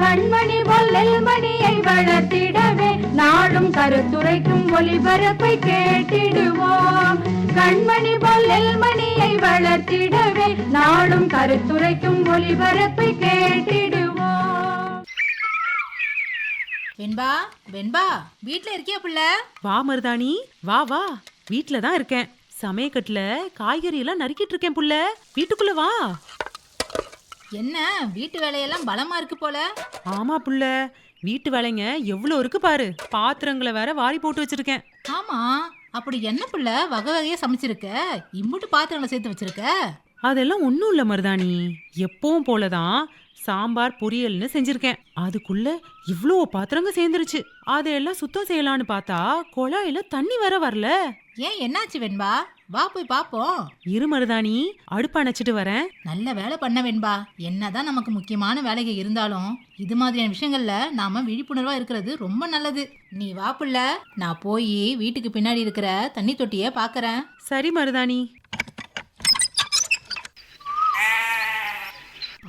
கண்மணி பொல்லல் மணியை வளர்த்திடவே நாடும் கருத்துரைக்கும் ஒளிபரப்பை கேட்டிடுவோம். கண்மணி பொல்லல் மணியை வளர்த்திடவே நாடும் கருத்துரைக்கும் ஒளிபரப்பை கேட்டிடுவோம். வெண்பா வெண்பா வீட்ல இருக்கியா புள்ள? வா மருதாணி வா வா. வீட்ல தான் இருக்கேன். சமயக்கட்டுல காய்கறி எல்லாம் நறுக்கிட்டு இருக்கேன் புள்ள. வீட்டுக்குள்ள வா. என்ன வீட்டு வேலையெல்லாம் பலமா இருக்கு போல? ஆமா புள்ள வீட்டு வேலைங்க எவ்வளவு இருக்கு பாரு. பாத்திரங்களை வேற வாரி போட்டு வச்சிருக்கேன். ஆமா அப்படி என்ன புள்ள வகை வகையா சமைச்சிருக்க? இம்புட்டு பாத்திரங்களை சேர்த்து வச்சிருக்க? அதெல்லாம் ஒண்ணும் இல்ல மருதாணி. எப்பவும் போலதான் சாம்பார் பொரியல்னு செஞ்சிருக்கேன். அதுக்குள்ள இவ்ளோ பாத்திரங்க சேர்ந்துருச்சு. அதையெல்லாம் சுத்தம் செய்யலான்னு பார்த்தா குழாயில தண்ணி வேற வரல. ஏன் என்னாச்சு வெண்பா? வா போய் பாப்போம். இரு மருதாணி அடுப்பு அணைச்சிட்டு வரேன். நல்ல வேலை பண்ண வெண்பா. என்னதான் நமக்கு முக்கியமான வேலைகள் இருந்தாலும் இது மாதிரியான விஷயங்கள்ல நாம விழிப்புணர்வா இருக்கிறது ரொம்ப நல்லது. நீ வா புள்ள. நான் போய் வீட்டுக்கு பின்னாடி இருக்கிற தண்ணி தொட்டிய பாக்குறேன். சரி மருதாணி.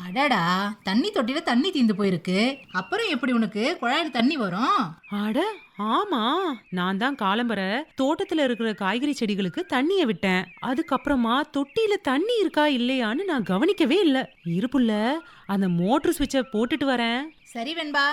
அடடா தண்ணி தொட்டில தண்ணி தீந்து போயிருக்கு. அப்புறம் எப்படி உனக்கு? குழாயில தண்ணி வரும்? அட ஆமா. நான் தான் காலம்பர தோட்டத்துல இருக்கிற காய்கறி செடிகளுக்கு தண்ணிய விட்டேன். அதுக்கப்புறமா தொட்டியில தண்ணி இருக்கா இல்லையான்னு நான் கவனிக்கவே இல்ல. இருப்புள்ள அந்த மோட்டர் சுவிட்ச போட்டுட்டு வரேன். சரி வெண்பா.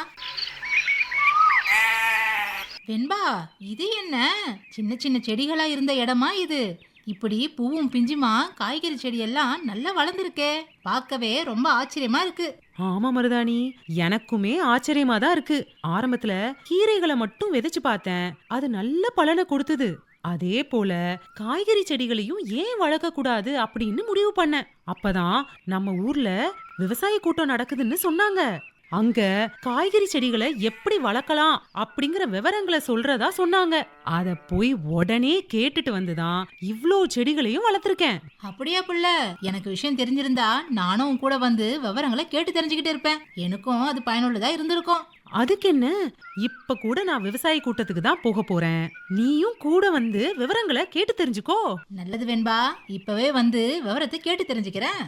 வெண்பா இது என்ன? சின்ன சின்ன செடிகளா இருந்த இடமா இது? இப்படி பூவும் பிஞ்சுமா காய்கறி செடி எல்லாம் நல்லா வளர்ந்துருக்கே. பார்க்கவே ரொம்ப ஆச்சரியமா இருக்கு. ஆமா மருதாணி எனக்குமே ஆச்சரியமா தான் இருக்கு. ஆரம்பத்துல கீரைகளை மட்டும் விதைச்சு பார்த்தேன். அது நல்ல பலனை கொடுத்தது. அதே போல காய்கறி செடிகளையும் ஏன் வளர்க்க கூடாது அப்படின்னு முடிவு பண்ணேன். அப்பதான் நம்ம ஊர்ல விவசாய கூட்டம் நடக்குதுன்னு சொன்னாங்க. அங்க காய்கறி செடிகளை எப்படி வளர்க்கலாம் அப்படிங்கிற விவரங்களை சொல்றதா சொன்னாங்க. அத போய் உடனே கேட்டுட்டு வந்துதான் இவ்ளோ செடிகளையும் வளர்த்திருக்கேன். அப்படியா புள்ள எனக்கு விஷயம் தெரிஞ்சிருந்தா நானும் கூட வந்து விவரங்களை கேட்டு தெரிஞ்சுக்கிட்டு இருப்பேன். எனக்கும் அது பயனுள்ளதா இருந்திருக்கும். அதுக்கு என்ன? இப்ப கூட நான் விவசாய கூட்டத்துக்கு தான் போக போறேன். நீயும் கூட வந்து விவரங்களை கேட்டு தெரிஞ்சுக்கோ. நல்லது வெண்பா இப்பவே வந்து விவரத்தை கேட்டு தெரிஞ்சுக்கிறேன்.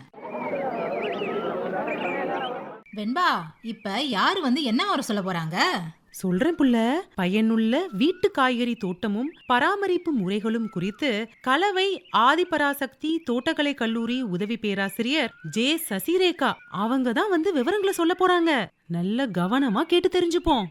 வெண்பா இப்ப யாரு வந்து என்ன வர சொல்ல போறாங்க? சொல்றேன் புள்ள. பயனுள்ள வீட்டு காய்கறி தோட்டமும் பராமரிப்பு முறைகளும் குறித்து கலவை ஆதிபராசக்தி தோட்டக்கலை கல்லூரி உதவி பேராசிரியர் ஜே. சசிரேகா அவங்க தான் வந்து விவரங்களை சொல்ல போறாங்க. நல்ல கவனமா கேட்டு தெரிஞ்சுப்போம்.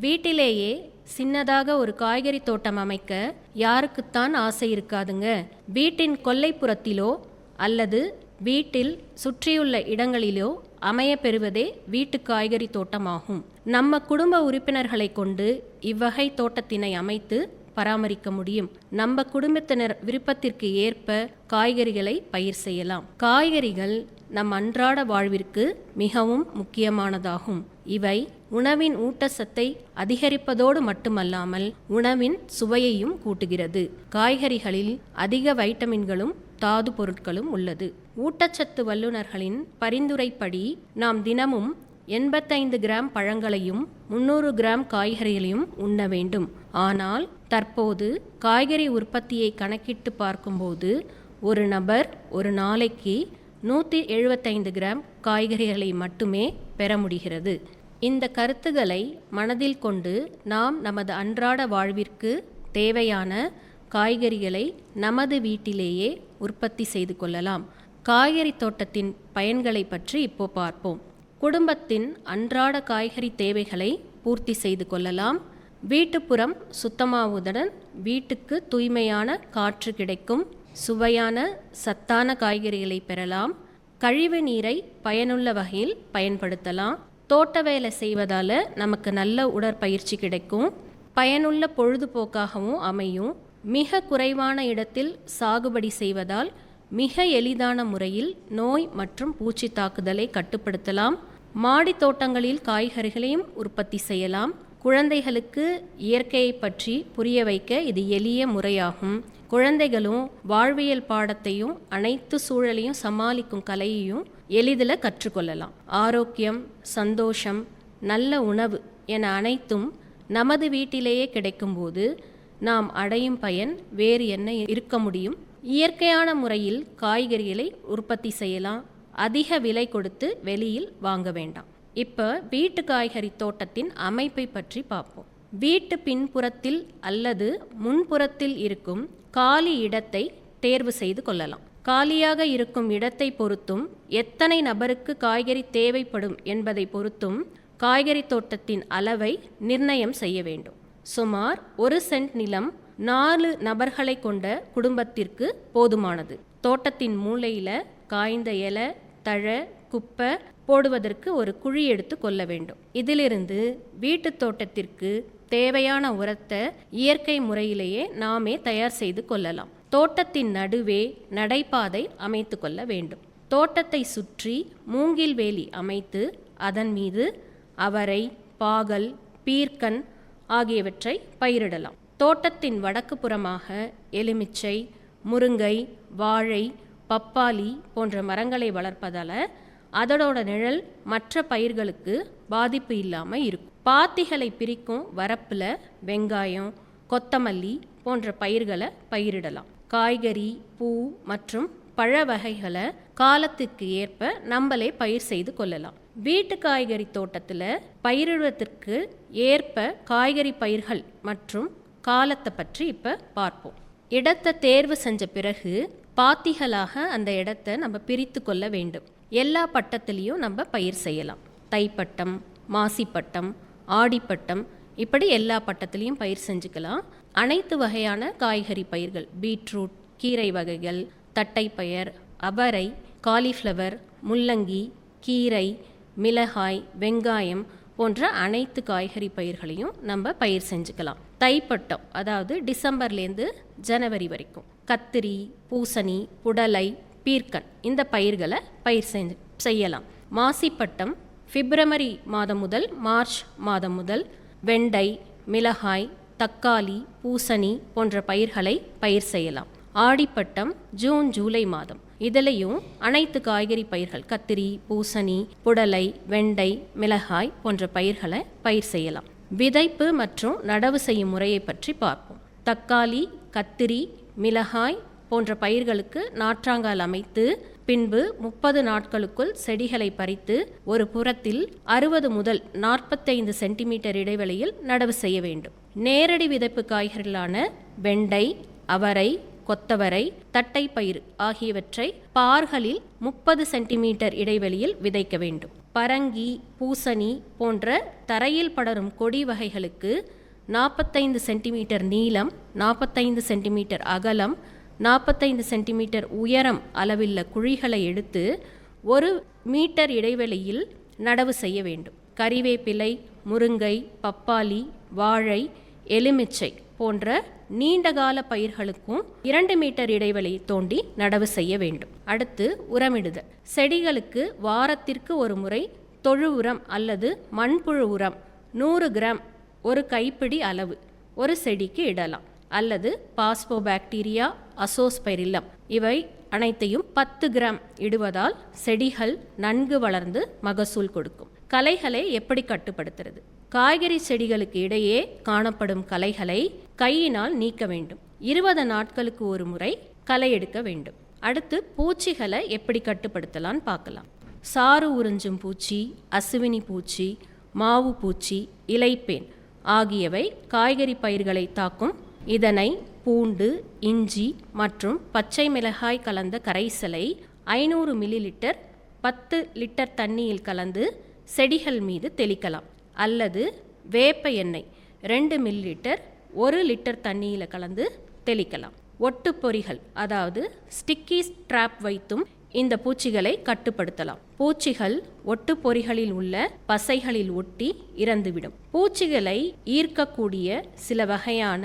வீட்டிலேயே சின்னதாக ஒரு காய்கறி தோட்டம் அமைக்க யாருக்குத்தான் ஆசை இருக்காதுங்க. வீட்டின் கொல்லைப்புறத்திலோ அல்லது வீட்டில் சுற்றியுள்ள இடங்களிலோ அமைய பெறுவதே வீட்டு காய்கறி தோட்டமாகும். நம்ம குடும்ப உறுப்பினர்களை கொண்டு இவ்வகை தோட்டத்தினை அமைத்து பராமரிக்க முடியும். நம்ம குடும்பத்தினர் விருப்பத்திற்கு ஏற்ப காய்கறிகளை பயிர் செய்யலாம். காய்கறிகள் நம் அன்றாட வாழ்விற்கு மிகவும் முக்கியமானதாகும். இவை உணவின் ஊட்டச்சத்தை அதிகரிப்பதோடு மட்டுமல்லாமல் உணவின் சுவையையும் கூட்டுகிறது. காய்கறிகளில் அதிக வைட்டமின்களும் தாது பொருட்களும் உள்ளது. ஊட்டச்சத்து வல்லுநர்களின் பரிந்துரைப்படி நாம் தினமும் எண்பத்தைந்து கிராம் பழங்களையும் முந்நூறு கிராம் காய்கறிகளையும் உண்ண வேண்டும். ஆனால் தற்போது காய்கறி உற்பத்தியை கணக்கிட்டு பார்க்கும்போது ஒரு நபர் ஒரு நாளைக்கு நூற்றி எழுபத்தைந்து கிராம் காய்கறிகளை மட்டுமே பெற முடிகிறது. இந்த கருத்துக்களை மனதில் கொண்டு நாம் நமது அன்றாட வாழ்விற்கு தேவையான காய்கறிகளை நமது வீட்டிலேயே உற்பத்தி செய்து கொள்ளலாம். காய்கறி தோட்டத்தின் பயன்களை பற்றி இப்போ பார்ப்போம். குடும்பத்தின் அன்றாட காய்கறி தேவைகளை பூர்த்தி செய்து கொள்ளலாம். வீட்டுப்புறம் சுத்தமாவதுடன் வீட்டுக்கு தூய்மையான காற்று கிடைக்கும். சுவையான சத்தான காய்கறிகளை பெறலாம். கழிவு நீரை பயனுள்ள வகையில் பயன்படுத்தலாம். தோட்ட வேலை செய்வதால் நமக்கு நல்ல உடற்பயிற்சி கிடைக்கும். பயனுள்ள பொழுதுபோக்காகவும் அமையும். மிக குறைவான இடத்தில் சாகுபடி செய்வதால் மிக எளிதான முறையில் நோய் மற்றும் பூச்சி தாக்குதலை கட்டுப்படுத்தலாம். மாடி தோட்டங்களில் காய்கறிகளையும் உற்பத்தி செய்யலாம். குழந்தைகளுக்கு இயற்கையை பற்றி புரிய வைக்க இது எளிய முறையாகும். குழந்தைகளும் வாழ்வியல் பாடத்தையும் அனைத்து சூழலையும் சமாளிக்கும் கலையையும் எளிதில் கற்றுக்கொள்ளலாம். ஆரோக்கியம் சந்தோஷம் நல்ல உணவு என அனைத்தும் நமது வீட்டிலேயே கிடைக்கும்போது நாம் அடையும் பயன் வேறு என்ன இருக்க முடியும்? இயற்கையான முறையில் காய்கறிகளை உற்பத்தி செய்யலாம். அதிக விலை கொடுத்து வெளியில் வாங்க வேண்டாம். இப்போ வீட்டு காய்கறி தோட்டத்தின் அமைப்பை பற்றி பார்ப்போம். வீட்டு பின்புறத்தில் அல்லது முன்புறத்தில் இருக்கும் காலி இடத்தை தேர்வு செய்து கொள்ளலாம். காலியாக இருக்கும் இடத்தை பொறுத்தும் எத்தனை நபருக்கு காய்கறி தேவைப்படும் என்பதை பொறுத்தும் காய்கறி தோட்டத்தின் அளவை நிர்ணயம் செய்ய வேண்டும். சுமார் ஒரு சென்ட் நிலம் நாலு நபர்களை கொண்ட குடும்பத்திற்கு போதுமானது. தோட்டத்தின் மூலையில் காய்ந்த இலை தழை குப்பை போடுவதற்கு ஒரு குழி எடுத்து கொள்ள வேண்டும். இதிலிருந்து வீட்டு தோட்டத்திற்கு தேவையான உரத்தை இயற்கை முறையிலேயே நாமே தயார் செய்து கொள்ளலாம். தோட்டத்தின் நடுவே நடைபாதை அமைத்து கொள்ள வேண்டும். தோட்டத்தை சுற்றி மூங்கில் வேலி அமைத்து அதன் மீது அவரை பாகல் பீர்க்கன் ஆகியவற்றை பயிரிடலாம். தோட்டத்தின் வடக்கு புறமாக எலுமிச்சை முருங்கை வாழை பப்பாளி போன்ற மரங்களை வளர்ப்பதால் அதனோட நிழல் மற்ற பயிர்களுக்கு பாதிப்பு இல்லாமல் இருக்கும். பாத்திகளை பிரிக்கும் வரப்பில் வெங்காயம் கொத்தமல்லி போன்ற பயிர்களை பயிரிடலாம். காய்கறி பூ மற்றும் பழ வகைகளை காலத்துக்கு ஏற்ப நம்மளே பயிர் செய்து கொள்ளலாம். வீட்டு காய்கறி தோட்டத்தில் பயிரிடுவதற்கு ஏற்ப காய்கறி பயிர்கள் மற்றும் காலத்தை பற்றி இப்போ பார்ப்போம். இடத்தை தேர்வு செஞ்ச பிறகு பாத்திகளாக அந்த இடத்த நம்ம பிரித்து கொள்ள வேண்டும். எல்லா பட்டத்திலையும் நம்ம பயிர் செய்யலாம். தைப்பட்டம் மாசிப்பட்டம் ஆடிப்பட்டம் இப்படி எல்லா பட்டத்திலையும் பயிர் செஞ்சுக்கலாம். அனைத்து வகையான காய்கறி பயிர்கள் பீட்ரூட் கீரை வகைகள் தட்டைப்பயர் அவரை காலிஃப்ளவர் முள்ளங்கி கீரை மிளகாய் வெங்காயம் போன்ற அனைத்து காய்கறி பயிர்களையும் நம்ம பயிர் செஞ்சுக்கலாம். தைப்பட்டம் அதாவது டிசம்பர்லேருந்து ஜனவரி வரைக்கும். கத்திரி பூசணி புடலை பீர்க்கன் இந்த பயிர்களை பயிர் செஞ்சு செய்யலாம். மாசிப்பட்டம் பிப்ரவரி மாதம் முதல் மார்ச் மாதம் முதல் வெண்டை மிளகாய் தக்காளி பூசணி போன்ற பயிர்களை பயிர் செய்யலாம். ஆடிப்பட்டம் ஜூன் ஜூலை மாதம். இதிலையும் அனைத்து காய்கறி பயிர்கள் கத்திரி பூசணி புடலை வெண்டை மிளகாய் போன்ற பயிர்களை பயிர் செய்யலாம். விதைப்பு மற்றும் நடவு செய்யும் முறையை பற்றி பார்ப்போம். தக்காளி கத்திரி மிளகாய் போன்ற பயிர்களுக்கு நாற்றாங்கால் அமைத்து பின்பு முப்பது நாட்களுக்குள் செடிகளை பறித்து ஒரு புறத்தில் அறுபது முதல் நாற்பத்தைந்து சென்டிமீட்டர் இடைவெளியில் நடவு செய்ய வேண்டும். நேரடி விதைப்பு காய்கறிகளான வெண்டை அவரை கொத்தவரை தட்டைப்பயிறு ஆகியவற்றை பார்களில் முப்பது சென்டிமீட்டர் இடைவெளியில் விதைக்க வேண்டும். பரங்கி பூசணி போன்ற தரையில் படரும் கொடி வகைகளுக்கு நாற்பத்தைந்து சென்டிமீட்டர் நீளம் நாற்பத்தைந்து சென்டிமீட்டர் அகலம் நாற்பத்தைந்து சென்டிமீட்டர் உயரம் அளவுள்ள குழிகளை எடுத்து ஒரு மீட்டர் இடைவெளியில் நடவு செய்ய வேண்டும். கறிவேப்பிலை முருங்கை பப்பாளி வாழை எலுமிச்சை போன்ற நீண்டகால பயிர்களுக்கும் இரண்டு மீட்டர் இடைவெளி தோண்டி நடவு செய்ய வேண்டும். அடுத்து உரமிடுதல். செடிகளுக்கு வாரத்திற்கு ஒரு முறை தொழு உரம் அல்லது மண்புழு உரம் நூறு கிராம் ஒரு கைப்பிடி அளவு ஒரு செடிக்கு இடலாம். அல்லது பாஸ்போபாக்டீரியா அசோஸ்பெரில்லம் இவை அனைத்தையும் பத்து கிராம் இடுவதால் செடிகள் நன்கு வளர்ந்து மகசூல் கொடுக்கும். கலைகளை எப்படி கட்டுப்படுத்துறது? காய்கறி செடிகளுக்கு இடையே காணப்படும் கலைகளை கையினால் நீக்க வேண்டும். இருபது நாட்களுக்கு ஒரு முறை களை எடுக்க வேண்டும். அடுத்து பூச்சிகளை எப்படி கட்டுப்படுத்தலான்னு பார்க்கலாம். சாறு உறிஞ்சும் பூச்சி அசுவினி பூச்சி மாவு பூச்சி இலைப்பேன் ஆகியவை காய்கறி பயிர்களை தாக்கும். இதனை பூண்டு இஞ்சி மற்றும் பச்சை மிளகாய் கலந்த கரைசலை ஐநூறு மில்லி லிட்டர் பத்து லிட்டர் தண்ணியில் கலந்து செடிகள் மீது தெளிக்கலாம். அல்லது வேப்ப எண்ணெய் ரெண்டு மில்லி லிட்டர் ஒரு லிட்டர் தண்ணியில் கலந்து தெளிக்கலாம். ஒட்டு பொறிகள் அதாவது ஸ்டிக்கி ட்ராப் வைத்தும் இந்த பூச்சிகளை கட்டுப்படுத்தலாம். பூச்சிகள் ஒட்டு பொறிகளில் உள்ள பசைகளில் ஒட்டி இறந்துவிடும். பூச்சிகளை ஈர்க்கக்கூடிய சில வகையான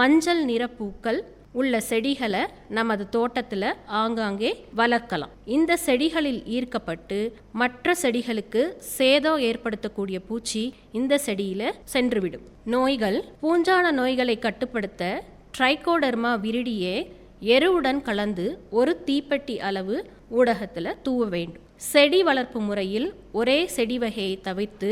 மஞ்சள் நிற பூக்கள் உள்ள செடிகளை நமது தோட்டத்தில் ஆங்காங்கே வளர்க்கலாம். இந்த செடிகளில் ஈர்க்கப்பட்டு மற்ற செடிகளுக்கு சேதம் ஏற்படுத்தக்கூடிய பூச்சி இந்த செடியில் சென்றுவிடும். நோய்கள் பூஞ்சான நோய்களை கட்டுப்படுத்த ட்ரைகோடர்மா விரிடியே எருவுடன் கலந்து ஒரு தீப்பெட்டி அளவு ஊடகத்தில் தூவ வேண்டும். செடி வளர்ப்பு முறையில் ஒரே செடி வகையை தவிர்த்து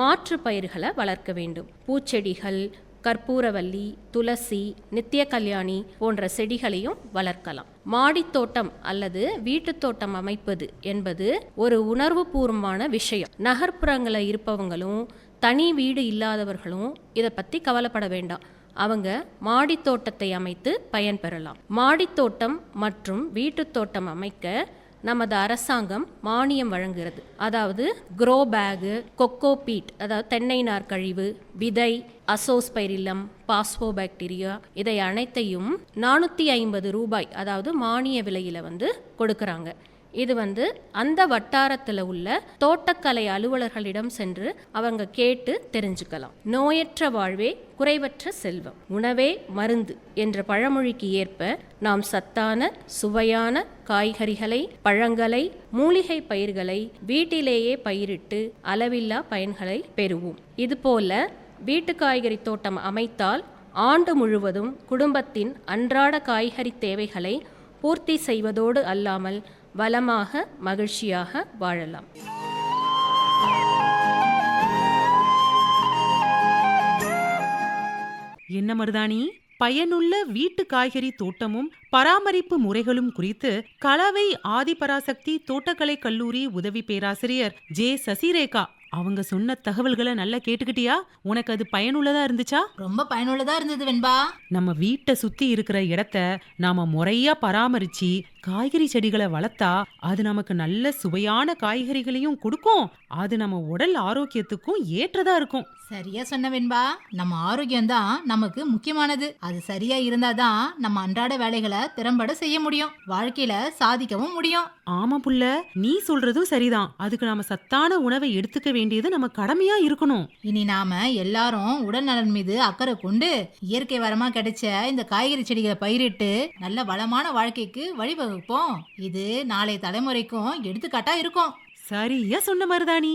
மாற்று பயிர்களை வளர்க்க வேண்டும். பூச்செடிகள் கற்பூரவல்லி துளசி நித்திய கல்யாணி போன்ற செடிகளையும் வளர்க்கலாம். மாடித் தோட்டம் அல்லது வீட்டுத் தோட்டம் அமைப்பது என்பது ஒரு உணர்வுபூர்வமான விஷயம். நகர்ப்புறங்களில் இருப்பவங்களும் தனி வீடு இல்லாதவர்களும் இதை பற்றி கவலைப்பட வேண்டாம். அவங்க மாடித் தோட்டத்தை அமைத்து பயன்பெறலாம். மாடித் தோட்டம் மற்றும் வீட்டுத் தோட்டம் அமைக்க நமது அரசாங்கம் மானியம் வழங்குகிறது. அதாவது க்ரோ பேகு கொக்கோ பீட் அதாவது தென்னை நார் கழிவு விதை அசோஸ்பைரிலம் பாஸ்போபாக்டீரியா இதை அனைத்தையும் நானூற்றி ஐம்பது ரூபாய் அதாவது மானிய விலையில் வந்து கொடுக்குறாங்க. இது வந்து அந்த வட்டாரத்தில் உள்ள தோட்டக்கலை அலுவலர்களிடம் சென்று அவங்க கேட்டு தெரிஞ்சுக்கலாம். நோயற்ற வாழ்வே குறைவற்ற செல்வம். உணவே மருந்து என்ற பழமொழிக்கு ஏற்ப நாம் சத்தான சுவையான காய்கறிகளை பழங்களை மூலிகை பயிர்களை வீட்டிலேயே பயிரிட்டு அளவில்லா பயன்களை பெறுவோம். இதுபோல வீட்டு காய்கறி தோட்டம் அமைத்தால் ஆண்டு முழுவதும் குடும்பத்தின் அன்றாட காய்கறி தேவைகளை பூர்த்தி செய்வதோடு அல்லாமல் வளமாக மகிழ்ச்சியாக வாழலாம். என்ன மருதாணி? பயனுள்ள வீட்டு காய்கறி தோட்டமும் பராமரிப்பு முறைகளும் குறித்து கலவை ஆதிபராசக்தி தோட்டக்கலை கல்லூரி உதவி பேராசிரியர் ஜே சசிரேகா அவங்க சொன்ன தகவல்களை நல்லா கேட்டுக்கிட்டியா? உனக்கு அது பயனுள்ளதா இருந்துச்சா? ரொம்ப பயனுள்ளதா இருந்தது வெண்பா. நம்ம வீட்டை சுத்தி இருக்கிற இடத்த நாம முறையா பராமரிச்சு காய்கறி செடிகளை வளர்த்தா அது நமக்கு நல்ல சுவையான காய்கறிகளையும் கொடுக்கும். அது நம்ம உடல் ஆரோக்கியத்துக்கும் ஏற்றதா இருக்கும். சரியா சொன்ன வெண்பா. நம்ம ஆரோக்கியம் தான் நமக்கு முக்கியமானது. அது சரியா இருந்தாதான் நம்ம அன்றாட வேலைகளை திறம்பட செய்ய முடியும். வாழ்க்கையில சாதிக்கவும் முடியும். ஆமா புள்ள. நீ சொல்றதும் சரிதான். அதுக்கு நாம சத்தான உணவை எடுத்துக்க வேண்டியது நம்ம கடமையா இருக்கணும். இனி நாம எல்லாரும் உடல் நலன் மீது அக்கறை கொண்டு இயற்கை வரமா கிடைச்ச இந்த காய்கறி செடிகளை பயிரிட்டு நல்ல வளமான வாழ்க்கைக்கு வகுப்போம் இது நாளை தலைமுறைக்கும் எடுத்துக்காட்டா இருக்கும். சரியா சொன்ன மருதாணி.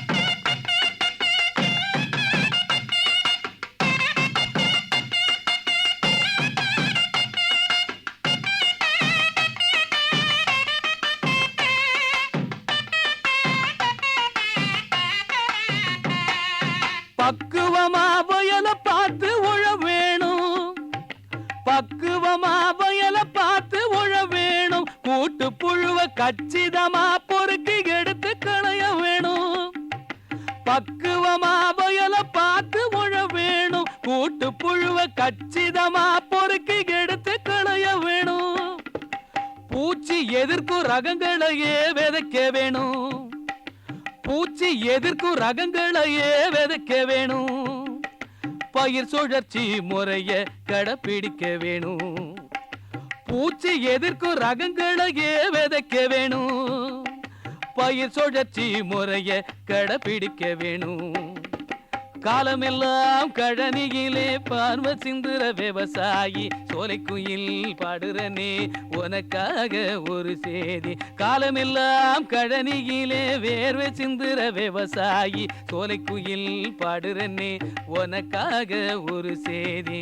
பக்குவமா புயல பார்த்து உழ வேணும். பக்குவமா புயல பார்த்து உழ வேணும். கூட்டு புழுவ கச்சிதமா பொறுக்கி எடுத்து களைய வேணும். பக்குவமா புயல பார்த்து உழ வேணும். கூட்டு புழுவ கச்சிதமா பொறுக்கி எடுத்து களைய வேணும். பூச்சி எதிர்க்கும் ரகங்களையே விதைக்க வேணும். பூச்சி எதிர்க்கும் ரகங்களையே விதைக்க வேணும். பயிர் சுழற்சி முறைய கடைப்பிடிக்க வேணும். பூச்சி எதிர்க்கும் ரகங்களையே விதைக்க வேணும். பயிர் சுழற்சி முறைய கடைப்பிடிக்க வேணும். காலமெல்லாம் கழனியிலே பார்வ சிந்துற விவசாயி. சோலைக்குயில் பாடுறனே உனக்காக ஒரு சேதி. காலமெல்லாம் கழனியிலே வேர்வை சிந்துற விவசாயி. சோலைக்குயில் பாடுறனே உனக்காக ஒரு சேதி.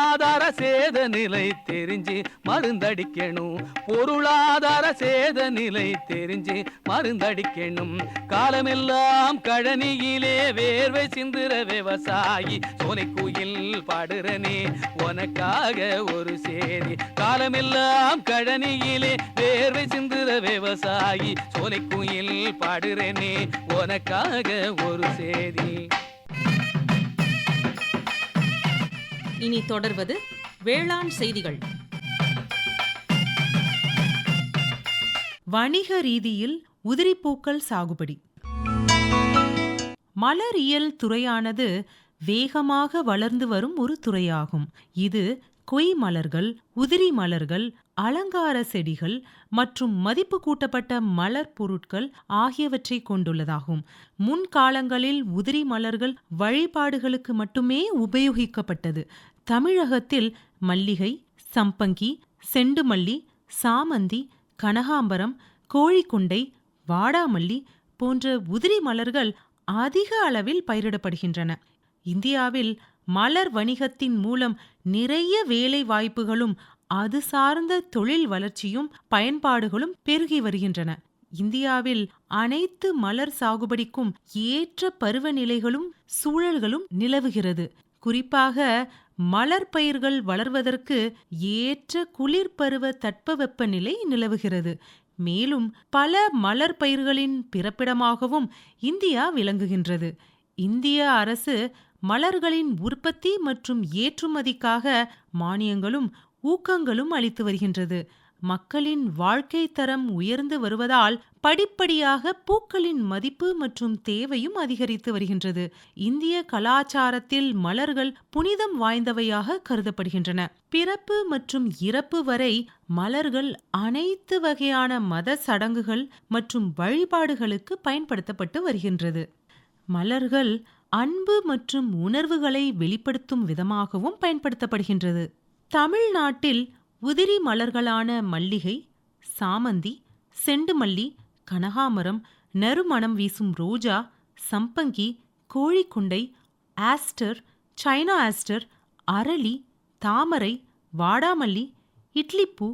பொருளாதார சேத நிலை தெரிஞ்சு மருந்தடிக்கணும். பொருளாதார சேத நிலை தெரிஞ்சு மருந்தடிக்கணும். காலமெல்லாம் கழனியிலே வேர்வை சிந்துற விவசாயி சோனை குயில் பாடுறனே உனக்காக ஒரு சேதி. காலமெல்லாம் கழனியிலே வேர்வை சிந்துற விவசாயி சோலை குயில் பாடுறனே உனக்காக ஒரு சேதி. இனி தொடர்வது வேளாண் செய்திகள். வணிக ரீதியில் உதிரிப்பூக்கள் சாகுபடி. மலரியல் துறையானது வேகமாக வளர்ந்து வரும் ஒரு துறையாகும். இது கொய் மலர்கள் உதிரி மலர்கள் அலங்கார செடிகள் மற்றும் மதிப்பு கூட்டப்பட்ட மலர் பொருட்கள் ஆகியவற்றை கொண்டுள்ளதாகும். முன்காலங்களில் உதிரி மலர்கள் வழிபாடுகளுக்கு மட்டுமே உபயோகிக்கப்பட்டது. தமிழகத்தில் மல்லிகை சம்பங்கி செண்டுமல்லி சாமந்தி கனகாம்பரம் கோழிக்குண்டை வாடாமல்லி போன்ற உதிரி மலர்கள் அதிக அளவில் பயிரிடப்படுகின்றன. இந்தியாவில் மலர் வணிகத்தின் மூலம் நிறைய வேலை வாய்ப்புகளும் அது சார்ந்த தொழில் வளர்ச்சியும் பயன்பாடுகளும் பெருகி வருகின்றன. இந்தியாவில் அனைத்து மலர் சாகுபடிக்கும் ஏற்ற பருவநிலைகளும் சூழல்களும் நிலவுகிறது. குறிப்பாக மலர் பயிர்கள் வளர்வதற்கு ஏற்ற குளிர் பருவ தட்பவெப்பநிலை நிலவுகிறது. மேலும் பல மலர் பயிர்களின் பிறப்பிடமாகவும் இந்தியா விளங்குகின்றது. இந்திய அரசு மலர்களின் உற்பத்தி மற்றும் ஏற்றுமதிக்காக மானியங்களும் ஊக்கங்களும் அளித்து வருகின்றது. மக்களின் வாழ்க்கை தரம் உயர்ந்து வருவதால் படிப்படியாக பூக்களின் மதிப்பு மற்றும் தேவையும் அதிகரித்து வருகின்றது. இந்திய கலாச்சாரத்தில் மலர்கள் புனிதம் வாய்ந்தவையாக கருதப்படுகின்றன. பிறப்பு மற்றும் இறப்பு வரை மலர்கள் அனைத்து வகையான மத சடங்குகள் மற்றும் வழிபாடுகளுக்கு பயன்படுத்தப்பட்டு வருகின்றது. மலர்கள் அன்பு மற்றும் உணர்வுகளை வெளிப்படுத்தும் விதமாகவும் பயன்படுத்தப்படுகின்றது. தமிழ்நாட்டில் உதிரி மலர்களான மல்லிகை சாமந்தி செண்டுமல்லி கனகாமரம் நறுமணம் வீசும் ரோஜா சம்பங்கி கோழிக்குண்டை ஆஸ்டர் சைனா ஆஸ்டர் அரளி தாமரை வாடாமல்லி இட்லிப்பூ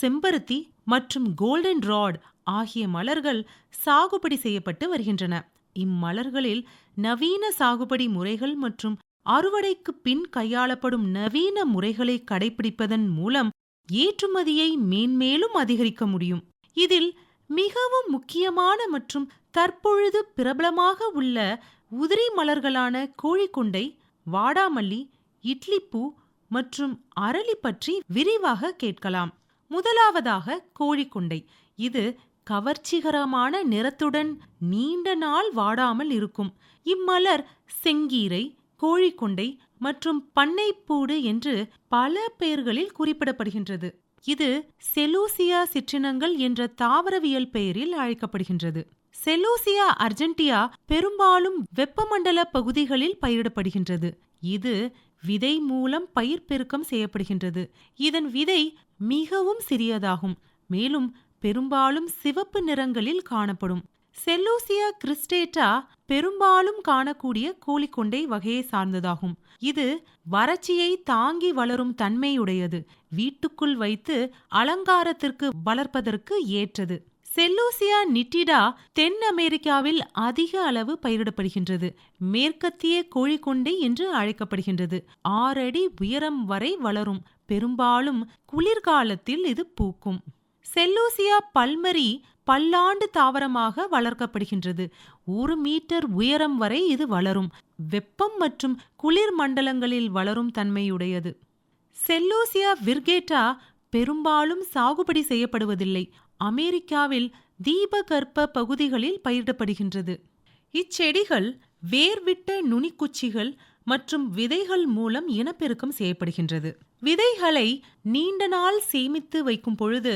செம்பருத்தி மற்றும் கோல்டன் ராட் ஆகிய மலர்கள் சாகுபடி செய்யப்பட்டு வருகின்றன. இம்மலர்களில் நவீன சாகுபடி முறைகள் மற்றும் அறுவடைக்கு பின் கையாளப்படும் நவீன முறைகளை கடைபிடிப்பதன் மூலம் ஏற்றுமதியை மேன்மேலும் அதிகரிக்க முடியும். இதில் மிகவும் முக்கியமான மற்றும் தற்பொழுது பிரபலமாக உள்ள உதிரி மலர்களான கோழிக்குண்டை வாடாமல்லி இட்லிப்பூ மற்றும் அரளி பற்றி விரிவாக கேட்கலாம். முதலாவதாக கோழிக்குண்டை. இது கவர்ச்சிகரமான நிறத்துடன் நீண்ட நாள் வாடாமல் இருக்கும். இம்மலர் செங்கீரை கோழிக்கொண்டை மற்றும் பண்ணைப்பூடு என்று பல பெயர்களில் குறிப்பிடப்படுகின்றது. இது செலூசியா சிற்றினங்கள் என்ற தாவரவியல் பெயரில் அழைக்கப்படுகின்றது. செலூசியா அர்ஜென்டியா பெரும்பாலும் வெப்பமண்டல பகுதிகளில் பயிரிடப்படுகின்றது. இது விதை மூலம் பயிர் பெருக்கம் செய்யப்படுகின்றது. இதன் விதை மிகவும் சிறியதாகும் மேலும் பெரும்பாலும் சிவப்பு நிறங்களில் காணப்படும். செல்லூசியா கிறிஸ்டேட்டா பெரும்பாலும் காணக்கூடிய கோழிக்கொண்டை வகையை சார்ந்ததாகும். இது வறட்சியை தாங்கி வளரும் தன்மையுடையது. வீட்டுக்குள் வைத்து அலங்காரத்திற்கு வளர்ப்பதற்கு ஏற்றது. செல்லூசியா நிட்டிடா தென் அமெரிக்காவில் அதிக அளவு பயிரிடப்படுகின்றது. மேற்கத்திய கோழிக்கொண்டை என்று அழைக்கப்படுகின்றது. ஆறு அடி உயரம் வரை வளரும். பெரும்பாலும் குளிர்காலத்தில் இது பூக்கும். செல்லூசியா பல்மரி பல்லாண்டு தாவரமாக வளர்க்கப்படுகின்றது. ஒரு மீட்டர் உயரம் வரை இது வளரும். வெப்பம் மற்றும் குளிர் மண்டலங்களில் வளரும் தன்மையுடையது. செல்லூசியா விர்கேட்டா பெரும்பாலும் சாகுபடி செய்யப்படுவதில்லை. அமெரிக்காவில் தீபகற்ப பகுதிகளில் பயிரிடப்படுகின்றது. இச்செடிகள் வேர்விட்ட நுனிக்குச்சிகள் மற்றும் விதைகள் மூலம் இனப்பெருக்கம் செய்யப்படுகின்றது. விதைகளை நீண்ட நாள் சேமித்து வைக்கும் பொழுது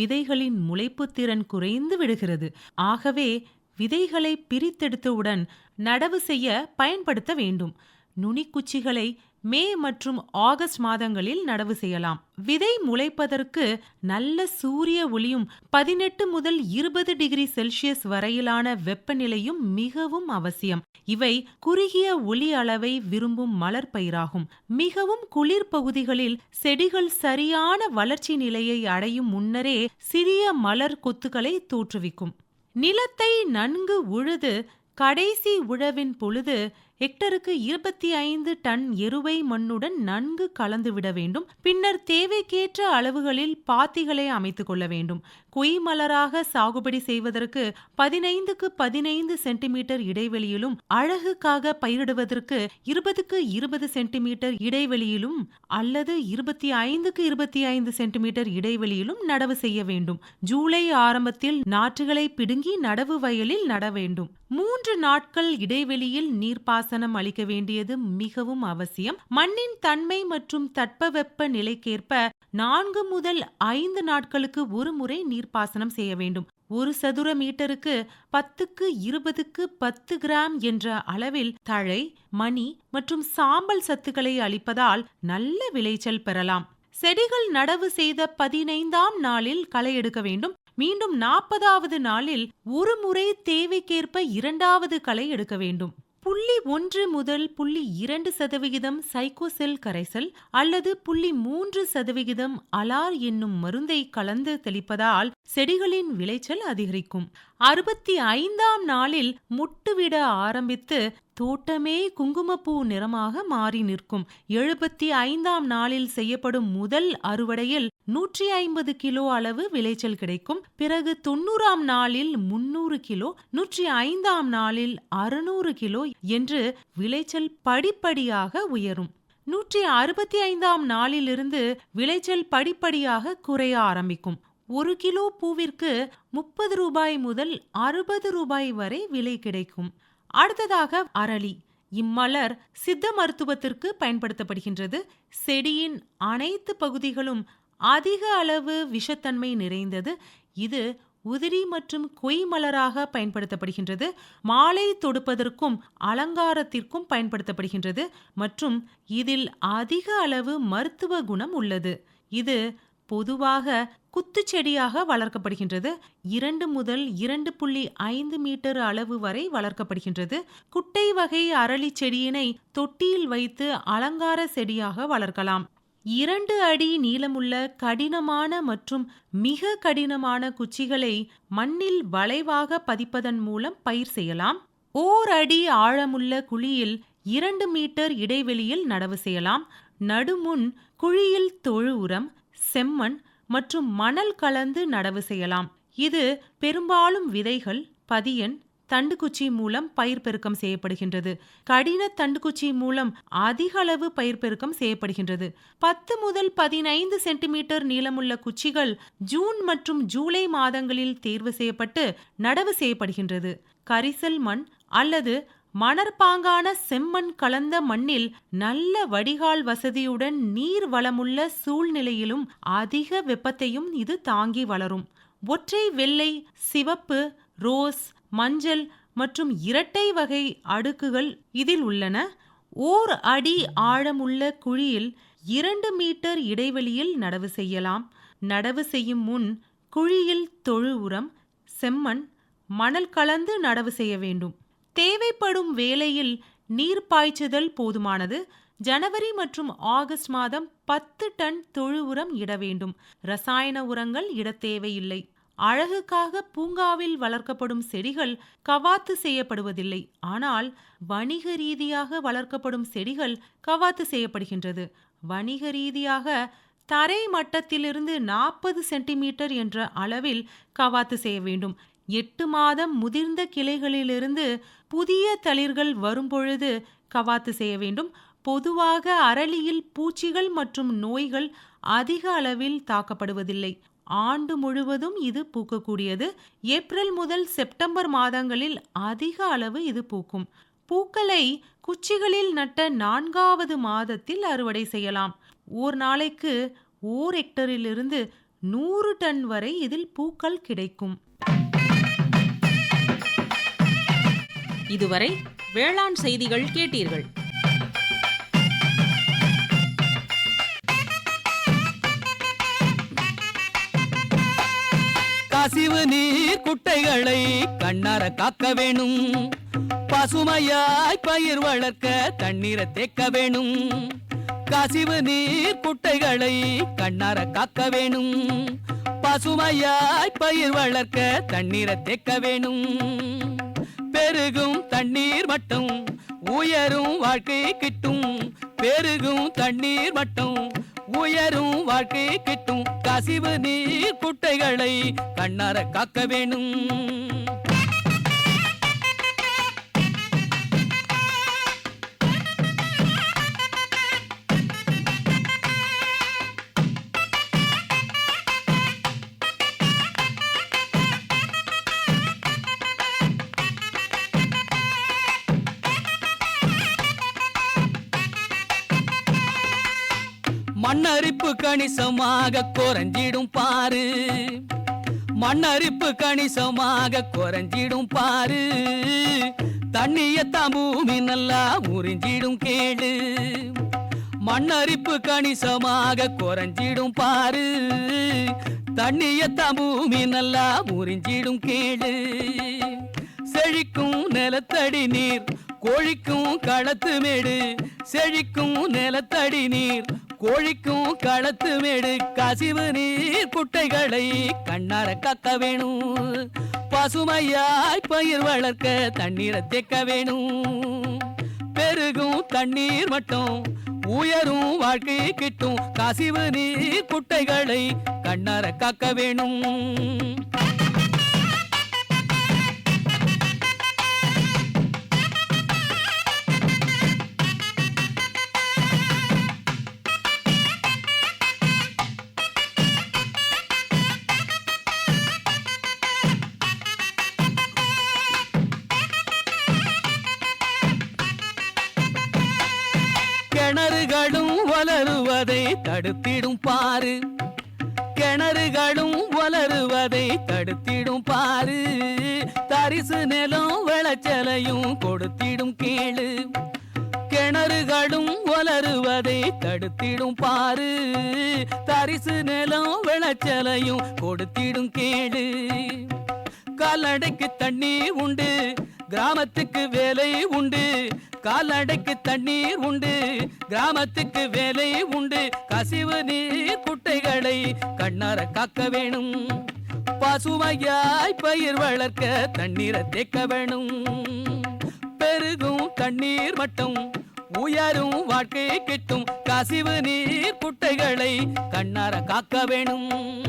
விதைகளின் முளைப்பு திறன் குறைந்து விடுகிறது. ஆகவே விதைகளை பிரித்தெடுத்தவுடன் நடவு செய்ய பயன்படுத்த வேண்டும். நுனிக்குச்சிகளை மே மற்றும் ஆகஸ்ட் மாதங்களில் நடவு செய்யலாம். விதை முளைப்பதற்கு நல்ல சூரிய ஒளியும் பதினெட்டு முதல் இருபது டிகிரி செல்சியஸ் வரையிலான வெப்பநிலையும் மிகவும் அவசியம். இவை குறுகிய ஒளி அளவை விரும்பும் மலர் பயிராகும். மிகவும் குளிர் பகுதிகளில் செடிகள் சரியான வளர்ச்சி நிலையை அடையும் முன்னரே சிறிய மலர் கொத்துக்களை தோற்றுவிக்கும். நிலத்தை நன்கு உழுது கடைசி உழவின் பொழுது ஹெக்டருக்கு இருபத்தி ஐந்து டன் எருவை மண்ணுடன் நன்கு கலந்துவிட வேண்டும். பின்னர் தேவைக்கேற்ற அளவுகளில் பாத்திகளை அமைத்துக் கொள்ள வேண்டும். கொய் மலராக சாகுபடி செய்வதற்கு பதினைந்துக்கு பதினைந்து சென்டிமீட்டர் இடைவெளியிலும் அழகுக்காக பயிரிடுவதற்கு இருபதுக்கு இருபது சென்டிமீட்டர் இடைவெளியிலும் அல்லது இருபத்தி ஐந்துக்கு இருபத்தி ஐந்து சென்டிமீட்டர் இடைவெளியிலும் நடவு செய்ய வேண்டும். ஜூலை ஆரம்பத்தில் நாற்றுகளை பிடுங்கி நடவு வயலில் நட வேண்டும். மூன்று நாட்கள் இடைவெளியில் நீர்ப்பாசனம் அளிக்க வேண்டியது மிகவும் அவசியம். மண்ணின் தன்மை மற்றும் தட்பவெப்ப நிலைக்கேற்ப நான்கு முதல் ஐந்து நாட்களுக்கு ஒரு முறை நீர் நீர்ப்பாசனம் செய்ய வேண்டும். ஒரு சதுர மீட்டருக்கு பத்துக்கு இருபதுக்கு பத்து கிராம் என்ற அளவில் தழை மணி மற்றும் சாம்பல் சத்துக்களை அளிப்பதால் நல்ல விளைச்சல் பெறலாம். செடிகள் நடவு செய்த பதினைந்தாம் நாளில் களை எடுக்க வேண்டும். மீண்டும் நாற்பதாவது நாளில் ஒரு முறை தேவைக்கேற்ப இரண்டாவது களை எடுக்க வேண்டும். புள்ளி ஒன்று முதல் புள்ளி இரண்டு சதவிகிதம் சைக்கோசெல் கரைசல் அல்லது புள்ளி மூன்று சதவிகிதம் அலார் என்னும் மருந்தை கலந்து தெளிப்பதால் செடிகளின் விளைச்சல் அதிகரிக்கும். அறுபத்தி ஐந்தாம் நாளில் முட்டுவிட ஆரம்பித்து தோட்டமே குங்குமப்பூ நிறமாக மாறி நிற்கும். எழுபத்தி ஐந்தாம் நாளில் செய்யப்படும் முதல் அறுவடையில் நூற்றி ஐம்பது கிலோ அளவு விளைச்சல் கிடைக்கும். பிறகு தொண்ணூறாம் நாளில் முன்னூறு கிலோ நூற்றி ஐந்தாம் நாளில் அறுநூறு கிலோ என்று விளைச்சல் படிப்படியாக உயரும். நூற்றி அறுபத்தி ஐந்தாம் நாளிலிருந்து விளைச்சல் படிப்படியாக குறைய ஆரம்பிக்கும். ஒரு கிலோ பூவிற்கு முப்பது ரூபாய் முதல் அறுபது ரூபாய் வரை விலை கிடைக்கும். அடுத்ததாக அரளி. இம்மலர் சித்த மருத்துவத்திற்கு பயன்படுத்தப்படுகின்றது. செடியின் அனைத்து பகுதிகளும் அதிக அளவு விஷத்தன்மை நிறைந்தது. இது உதிரி மற்றும் கொய் மலராக பயன்படுத்தப்படுகின்றது. மாலை தொடுப்பதற்கும் அலங்காரத்திற்கும் பயன்படுத்தப்படுகின்றது மற்றும் இதில் அதிக அளவு மருத்துவ குணம் உள்ளது. இது பொதுவாக குத்துச்செடியாக வளர்க்கப்படுகின்றது. இரண்டு முதல் இரண்டு புள்ளி ஐந்து மீட்டர் அளவு வரை வளர்க்கப்படுகின்றது. குட்டை வகை அரளி செடியினை தொட்டியில் வைத்து அலங்கார செடியாக வளர்க்கலாம். இரண்டு அடி நீளமுள்ள கடினமான மற்றும் மிக கடினமான குச்சிகளை மண்ணில் வளைவாக பதிப்பதன் மூலம் பயிர் செய்யலாம். ஓர் அடி ஆழமுள்ள குழியில் இரண்டு மீட்டர் இடைவெளியில் நடவு செய்யலாம். நடுமுன் குழியில் தொழு உரம் செம்மண் மற்றும் மணல் கலந்து நடவு செய்யலாம். இது பெரும்பாலும் விதைகள் பதியன் தண்டுக்குச்சி மூலம் பயிர் பெருக்கம் செய்யப்படுகின்றது. கடின தண்டுக்குச்சி மூலம் அதிக அளவு பயிர் பெருக்கம் செய்யப்படுகின்றது. பத்து முதல் பதினைந்து சென்டிமீட்டர் நீளமுள்ள குச்சிகள் ஜூன் மற்றும் ஜூலை மாதங்களில் தேர்வு செய்யப்பட்டு நடவு செய்யப்படுகின்றது. கரிசல் மண் அல்லது மணற்பாங்கான செம்மண் கலந்த மண்ணில் நல்ல வடிகால் வசதியுடன் நீர் வளமுள்ள சூழ்நிலையிலும் அதிக வெப்பத்தையும் இது தாங்கி வளரும். ஒற்றை வெள்ளை சிவப்பு ரோஸ் மஞ்சள் மற்றும் இரட்டை வகை அடுக்குகள் இதில் உள்ளன. ஓர் அடி ஆழமுள்ள குழியில் இரண்டு மீட்டர் இடைவெளியில் நடவு செய்யலாம். நடவு செய்யும் முன் குழியில் தொழு உரம் செம்மண் மணல் கலந்து நடவு செய்ய வேண்டும். தேவைப்படும் வேளையில் நீர் பாய்ச்சுதல் போதுமானது. ஜனவரி மற்றும் ஆகஸ்ட் மாதம் பத்து டன் தொழு உரம் இட வேண்டும். ரசாயன உரங்கள் இட தேவையில்லை. அழகுக்காக பூங்காவில் வளர்க்கப்படும் செடிகள் கவாத்து செய்யப்படுவதில்லை. ஆனால் வணிக ரீதியாக வளர்க்கப்படும் செடிகள் கவாத்து செய்யப்படுகின்றது. வணிக ரீதியாக தரை மட்டத்திலிருந்து நாற்பது சென்டிமீட்டர் என்ற அளவில் கவாத்து செய்ய வேண்டும். எட்டு மாதம் முதிர்ந்த கிளைகளிலிருந்து புதிய தளிர்கள் வரும்பொழுது கவாத்து செய்ய வேண்டும். பொதுவாக அரளியில் பூச்சிகள் மற்றும் நோய்கள் அதிக அளவில் தாக்கப்படுவதில்லை. ஆண்டு முழுவதும் இது பூக்கக்கூடியது. ஏப்ரல் முதல் செப்டம்பர் மாதங்களில் அதிக அளவு இது பூக்கும். பூக்களை குச்சிகளில் நட்ட நான்காவது மாதத்தில் அறுவடை செய்யலாம். ஓர் நாளைக்கு ஓர் ஹெக்டரிலிருந்து நூறு டன் வரை இதில் பூக்கள் கிடைக்கும். இதுவரை வேளாண் செய்திகள் கேட்டீர்கள். கசிவு நீர் குட்டைகளை கண்ணார காக்க வேணும். பசுமையாய் பயிர் வளர்க்க தண்ணீரை தேக்க வேணும். கசிவு நீர் குட்டைகளை கண்ணார காக்க வேணும். பசுமையாய் பயிர் வளர்க்க தண்ணீரை தேக்க வேணும். பெருகும் தண்ணீர் மட்டும் உயரும் வாழ்க்கை கிட்டும். பெருகும் தண்ணீர் மட்டும் உயரும் வாழ்க்கை கிட்டும். கசிவு நீர் குட்டைகளை கண்ணார காக்க வேணும். கணிசமாக குறைஞ்சிடும் பாரு. மண்ணரிப்பு கணிசமாக குறைஞ்சிடும் பாரு. தண்ணியத்தான் பூமி நல்லா உறிஞ்சிடும் கேடு. மண்ணரிப்பு கணிசமாக குறைஞ்சிடும் பாரு. தண்ணியத்தான் பூமி நல்லா உறிஞ்சிடும் கேடு. செழிக்கும் நிலத்தடி நீர் கோழிக்கும் களத்து மேடு. செழிக்கும் நிலத்தடி நீர் கோழிக்கும் களத்து மேடு கசிவு நீர் குட்டைகளை கண்ணார கக்க வேணும். பசுமையாய் பயிர் வளர்க்க தண்ணீரை தேக்க வேணும். பெருகும் தண்ணீர் மட்டும் உயரும் வாழ்க்கை கிட்டும் கசிவு நீர் குட்டைகளை கண்ணார காக்க வேணும். கிணறுகளும் வளருவதை தடுத்திடும் பாரு. கிணறுகளும் வளருவதை தடுத்திடும் பாரு. தரிசு நிலம் விளைச்சலையும் கொடுத்திடும் கேளு. கிணறுகளும் வளருவதை தடுத்திடும் பாரு. தரிசு நிலம் விளைச்சலையும் கொடுத்திடும் கேளு. கால்நடைக்கு தண்ணீர் உண்டு. கிராமத்துக்கு வேலை உண்டு. கால்நடைக்கு தண்ணீர் உண்டு. கிராமத்துக்கு வேலை உண்டு. கசிவு நீர் குட்டைகளை கண்ணார காக்க வேணும். பசுமையாய் பயிர் வளர்க்க தண்ணீரை தேக்க வேணும். பெருகும் தண்ணீர் மட்டும் உயரும் வாழ்க்கை கிட்டும். கசிவு நீர் குட்டைகளை கண்ணார காக்க வேணும்.